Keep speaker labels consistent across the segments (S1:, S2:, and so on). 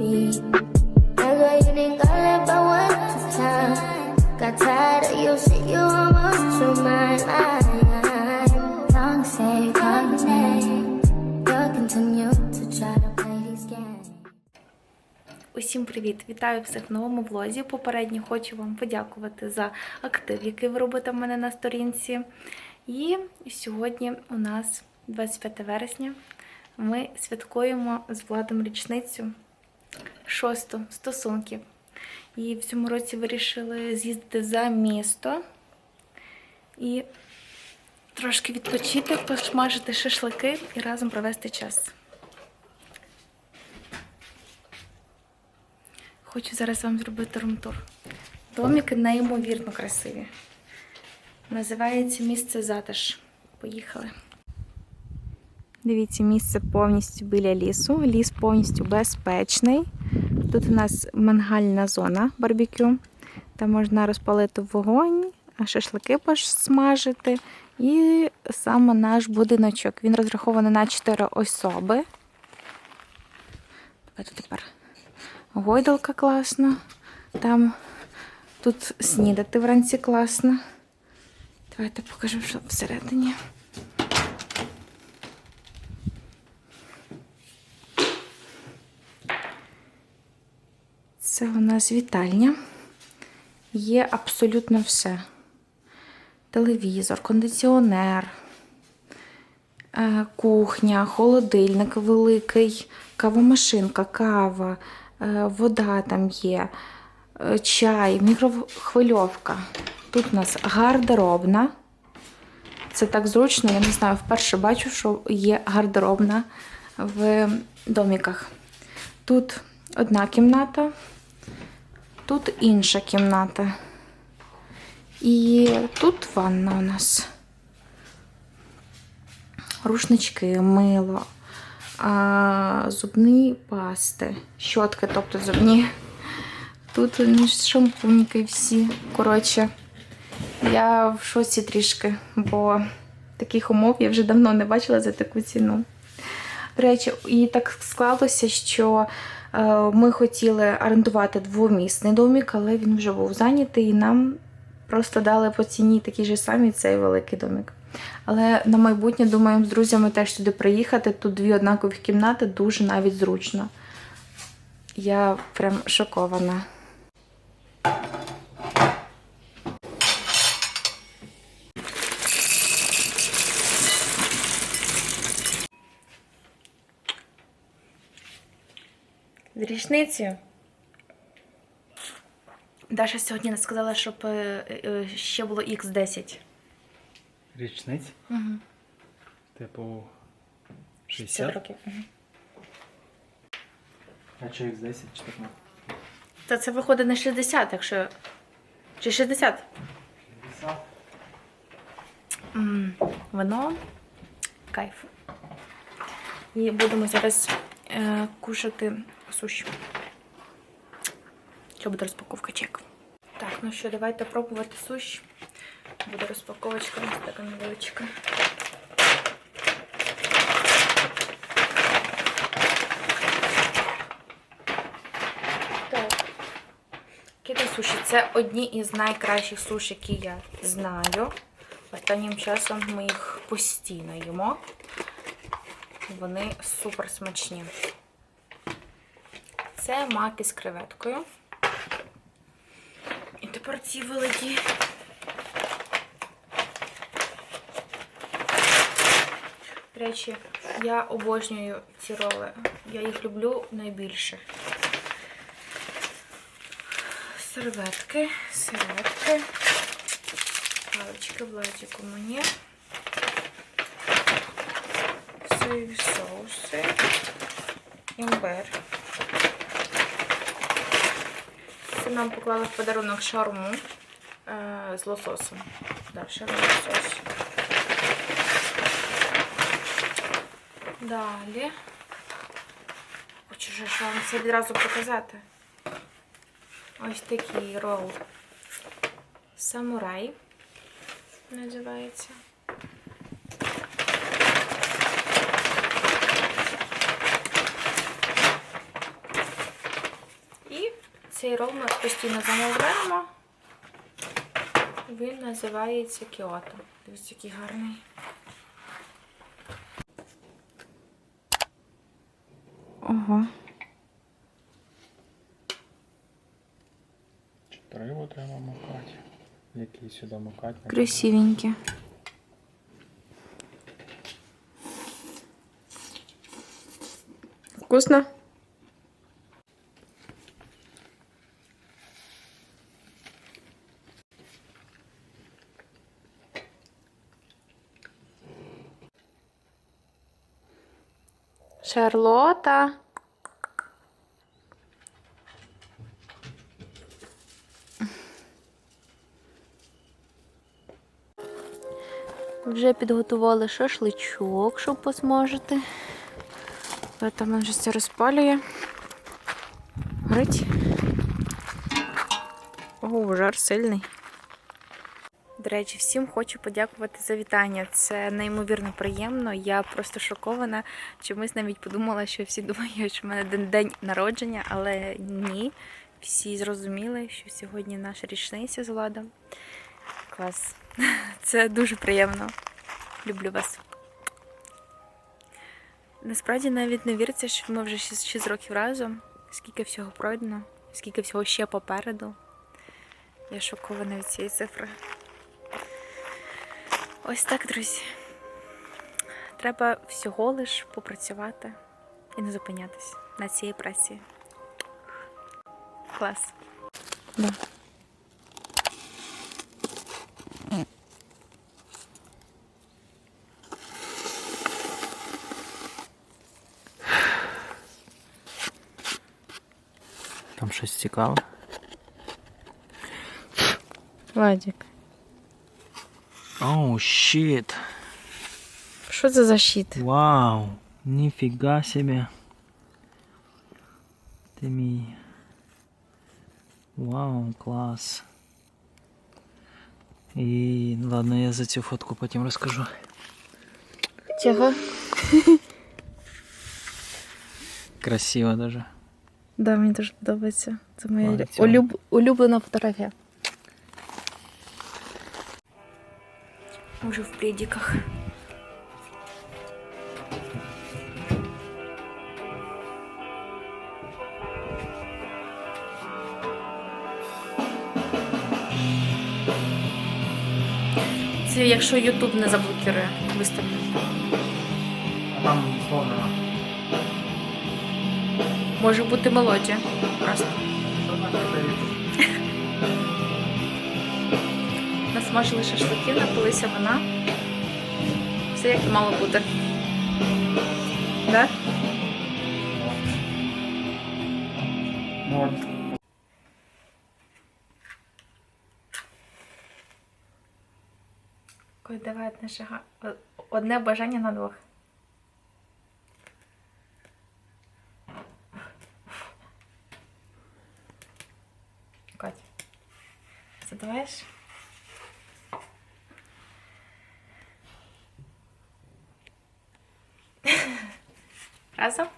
S1: speed. Remember you didn't it but one time. Got tired of you, shit, you almost to my mind. Tongue say, call name. You'll continue to try to play these games.
S2: Усім привіт! Вітаю всіх в новому влозі. Попередньо хочу вам подякувати за актив, який ви робите в мене на сторінці. І сьогодні у нас 25 вересня. Ми святкуємо з Владом річницю шосту стосунків. І в цьому році вирішили з'їздити за місто і трошки відпочити, посмажити шашлики і разом провести час. Хочу зараз вам зробити румтур. Доміки неймовірно красиві. Називається місце Затиш. Поїхали. Дивіться, місце повністю біля лісу. Ліс повністю безпечний. Тут у нас мангальна зона барбекю. Там можна розпалити вогонь, шашлики посмажити. І саме наш будиночок. Він розрахований на 4 особи. Давайте тепер Гойдалка класна. Там тут снідати вранці класно. Давайте покажу, що всередині. Це у нас вітальня. Є абсолютно все. Телевізор, кондиціонер, е, кухня, холодильник великий, кавомашинка, кава, е, вода там є, е, чай, мікрохвильовка. Тут у нас гардеробна. Це так зручно, я не знаю, вперше бачу, що є гардеробна в доміках. Тут одна кімната, тут інша кімната. І тут ванна у нас. Рушнички, мило, зубні пасти, щотки, тобто зубні. Тут шампуньки всі. Коротше, я в шоці трішки, бо таких умов я вже давно не бачила за таку ціну. До речі, і так склалося, що ми хотіли орендувати двомісний домик, але він вже був зайнятий, і нам просто дали по ціні такий же самий цей великий домик. Але на майбутнє думаємо з друзями теж сюди приїхати. Тут дві однакові кімнати, дуже навіть зручно. Я прям шокована. Річниці. Даша сьогодні сказала, щоб е, е, ще було Х10.
S3: Річниць?
S2: Угу.
S3: Типу
S2: 60
S3: 60?
S2: років. Мгм.
S3: А чи X10 чи так?
S2: Та це виходить на 60, якщо. Чи 60?
S3: 50?
S2: М, Вино. Кайф. І будемо зараз е, кушати суші. Що буде розпаковка чек. Так, ну що, давайте пробувати суші. Буде розпаковочка нас така невеличка. Так. Кита суші це одні із найкращих суші, які я знаю. Останнім часом ми їх постійно їмо. Вони супер смачні. Це маки з креветкою. І тепер ці великі. До речі, я обожнюю ці роли. Я їх люблю найбільше. Серветки, серветки, палички Владіку мені, соєві соуси, імбир. Це нам поклали в подарунок шаурму е, з лососом. Да, шаурма лосось. Далі. Хочу ж вам це відразу показати. Ось такий рол. Самурай називається. Цей рол ми постійно замовляємо. Він називається Кіото. Дивіться, який гарний. Ого.
S3: Чотири треба макати. Який сюди макати?
S2: Красивенькі. Вкусно? Шарлота. Вже підготували шашличок, щоб посмажити. Там вже все розпалює. Горить. Ого, жар сильний. Речі, всім хочу подякувати за вітання. Це неймовірно приємно. Я просто шокована. Чомусь навіть подумала, що всі думають, що в мене день, народження, але ні. Всі зрозуміли, що сьогодні наша річниця з Владом. Клас. Це дуже приємно. Люблю вас. Насправді навіть не віриться, що ми вже 6, 6 років разом. Скільки всього пройдено, скільки всього ще попереду. Я шокована від цієї цифри. Ось так, друзі. Треба всього лиш попрацювати і не зупинятись на цій праці. Клас. Да.
S3: Там щось цікаве.
S2: Владик.
S3: Оу, щит.
S2: Що це за щит?
S3: Вау, ніфіга себе. Ти мій. Вау, клас. І ладно, я за цю фотку потім розкажу.
S2: Чого?
S3: Красиво даже.
S2: Да, мені дуже подобається. Це моя
S3: Ладно,
S2: улюб... улюблена фотографія. Уже в пледиках. Це якщо Ютуб не заблокує, виставлю.
S3: Там словно.
S2: Може бути мелодія. Просто. Насмажили шашлики, напилися вина. Все як мало бути. Да? Ой, давай одне, шага... одне бажання на двох. Катя, задаваєш? Разом?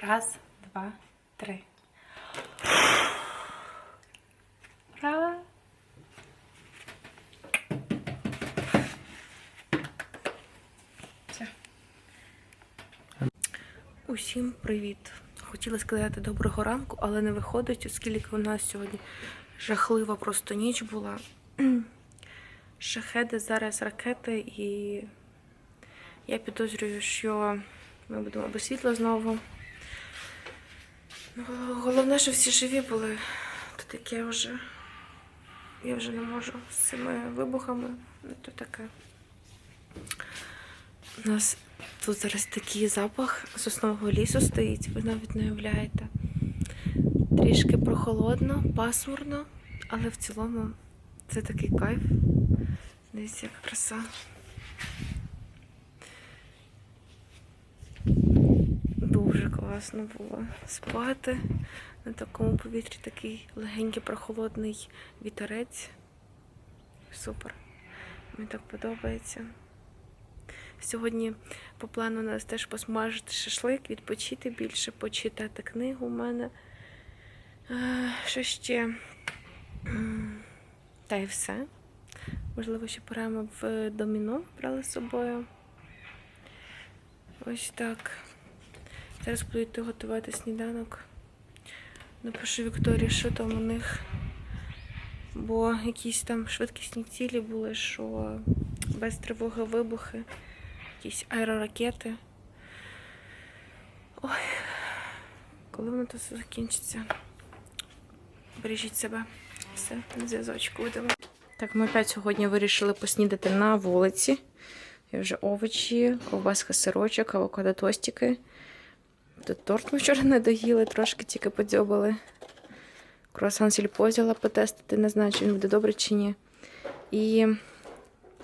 S2: Раз, два, три. Раз. Все. Усім привіт! Хотіла сказати доброго ранку, але не виходить, оскільки у нас сьогодні жахлива просто ніч була. Шахеди зараз ракети, і я підозрюю, що ми будемо без світла знову. Ну, Головне, що всі живі були. То таке вже. Я вже не можу з цими вибухами. Ну, то таке. У нас тут зараз такий запах соснового лісу стоїть, ви навіть не уявляєте. Трішки прохолодно, пасмурно, але в цілому це такий кайф. Дивіться, яка краса. Дуже класно було спати. На такому повітрі такий легенький прохолодний вітерець. Супер. Мені так подобається. Сьогодні по плану у нас теж посмажити шашлик, відпочити більше, почитати книгу у мене. Е, Що ще? Та й все. Можливо, ще пограємо в доміно, брали з собою. Ось так. Зараз буду йти готувати сніданок. Напишу Вікторії, що там у них. Бо якісь там швидкісні цілі були, що без тривоги вибухи, якісь аероракети. Ой, коли воно все закінчиться? Бережіть себе. Все, на зв'язочку будемо. Так, ми опять сьогодні вирішили поснідати на вулиці. Я вже овочі, ковбаска сирочок, авокадо тостики. Тут торт ми вчора не доїли, трошки тільки подзьобали. Круасан сільпо взяла потестити, не знаю, чи він буде добре чи ні. І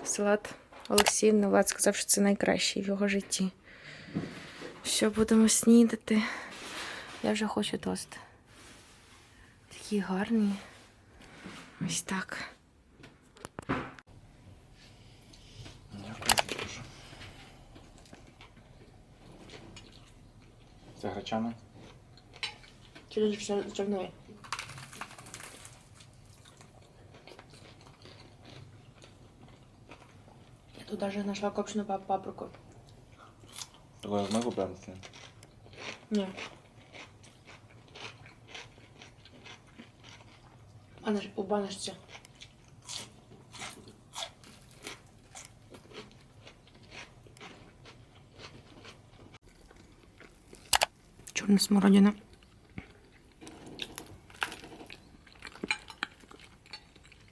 S2: салат Олексіївни Влад сказав, що це найкращий в його житті. Що будемо снідати? Я вже хочу тост. Такі гарні. Ось так.
S3: Дякую дуже. Це гречана?
S2: Через чернові. Я тут даже нашла копченую пап- паприку.
S3: Такое ми купимо?
S2: Не. А на, у баночці. Чорна смородина.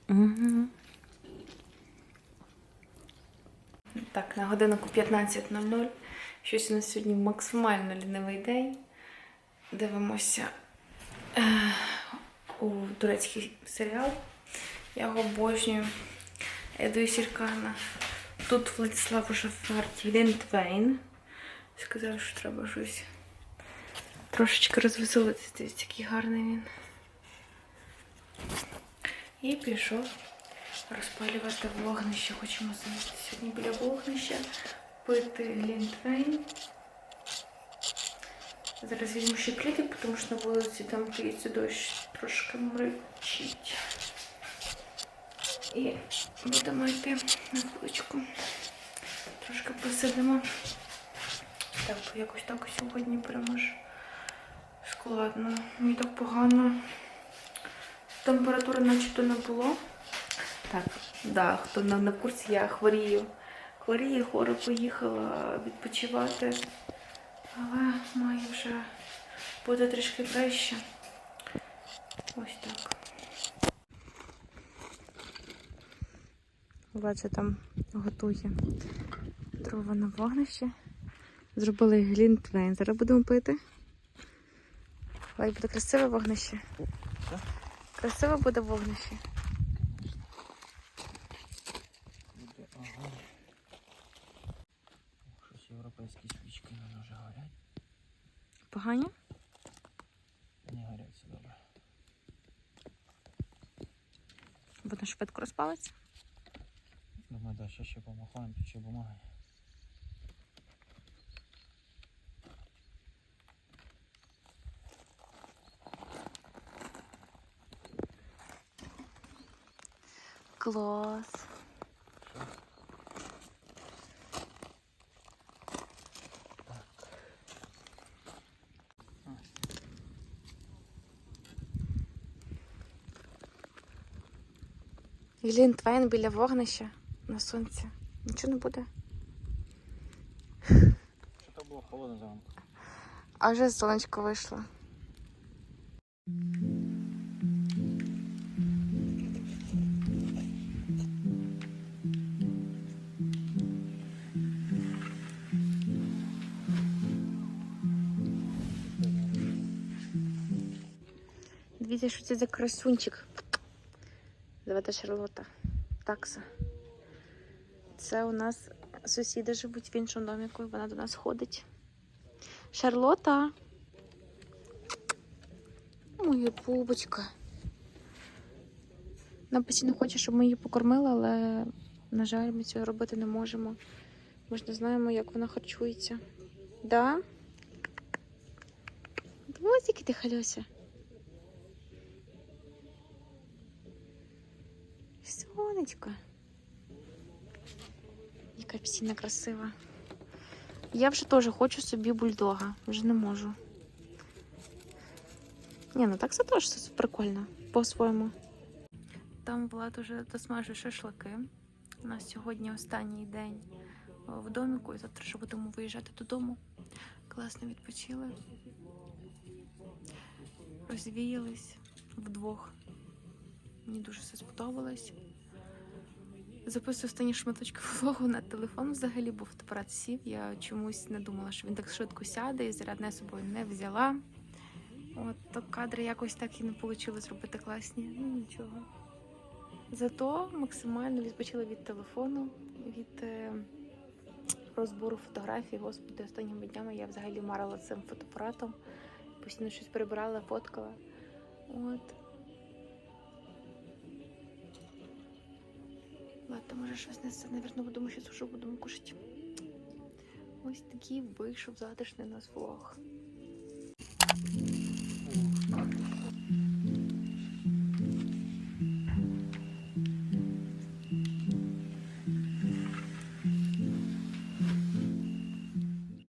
S2: Угу. Так, на годинку 15.00. Щось у нас сьогодні максимально лінивий день. Дивимося е, у турецький серіал. Я його обожнюю. Еду Сіркана. Тут Владислав уже в партії Лінтвейн. Сказав, що треба щось трошечки розвеселитися. Дивіться, який гарний він. І пішов розпалювати вогнище. Хочемо сидіти сьогодні біля вогнища, пити лінтвейн. Зараз візьму ще плідик, тому що на вулиці там киється дощ трошки мричить. І будемо йти на вуличку. Трошки посидимо. Так, якось так сьогодні прямо ж складно. Мені так погано. Температури начебто не було. Так, да, хто не на курсі, я хворію. Хворію, хворо поїхала відпочивати. Але має вже бути трішки краще. Ось так. Влада там готує дрова на вогнище. Зробили глінтвейн. Зараз будемо пити. Ой, буде красиве вогнище.
S3: Що?
S2: Красиве буде вогнище.
S3: Буде огонь. Щось європейські свічки не дуже горять.
S2: Погані?
S3: Не горять все добре.
S2: Воно швидко розпалиться.
S3: Думаю, да, ще ще помахаємо, тут ще бумага.
S2: Клас. Глінтвейн біля вогнища на сонці. Нічого не буде.
S3: Що то було холодно зранку.
S2: А вже сонечко вийшло. Дивіться, що це за красунчик. Давайте Шарлота. Такса. Це у нас сусіди живуть в іншому доміку, і вона до нас ходить. Шарлота. Моя бубочка. Вона постійно хоче, щоб ми її покормили, але, на жаль, ми цього робити не можемо. Ми ж не знаємо, як вона харчується. Да? Ось який ти халюся. Сонечко. Яка псіна красива. Я вже теж хочу собі бульдога. Вже не можу. Ні, ну так це теж прикольно. По-своєму. Там Влад уже досмажує шашлики. У нас сьогодні останній день е, в доміку, і завтра вже будемо виїжджати додому. Класно відпочили. Розвіялись вдвох. Мені дуже все сподобалось. Записую останні шматочки влогу на телефон взагалі, бо фотоапарат сів. Я чомусь не думала, що він так швидко сяде і зарядне собою не взяла. От то кадри якось так і не вийшло зробити класні. Ну нічого. Зато максимально відпочила від телефону, від е, розбору фотографій. Господи, останніми днями я взагалі марила цим фотоапаратом. Постійно щось перебирала, фоткала. От. Ладно, може щось несе, наверно, будемо ще уже будемо кушати. Ось такий вийшов затишний у нас влог.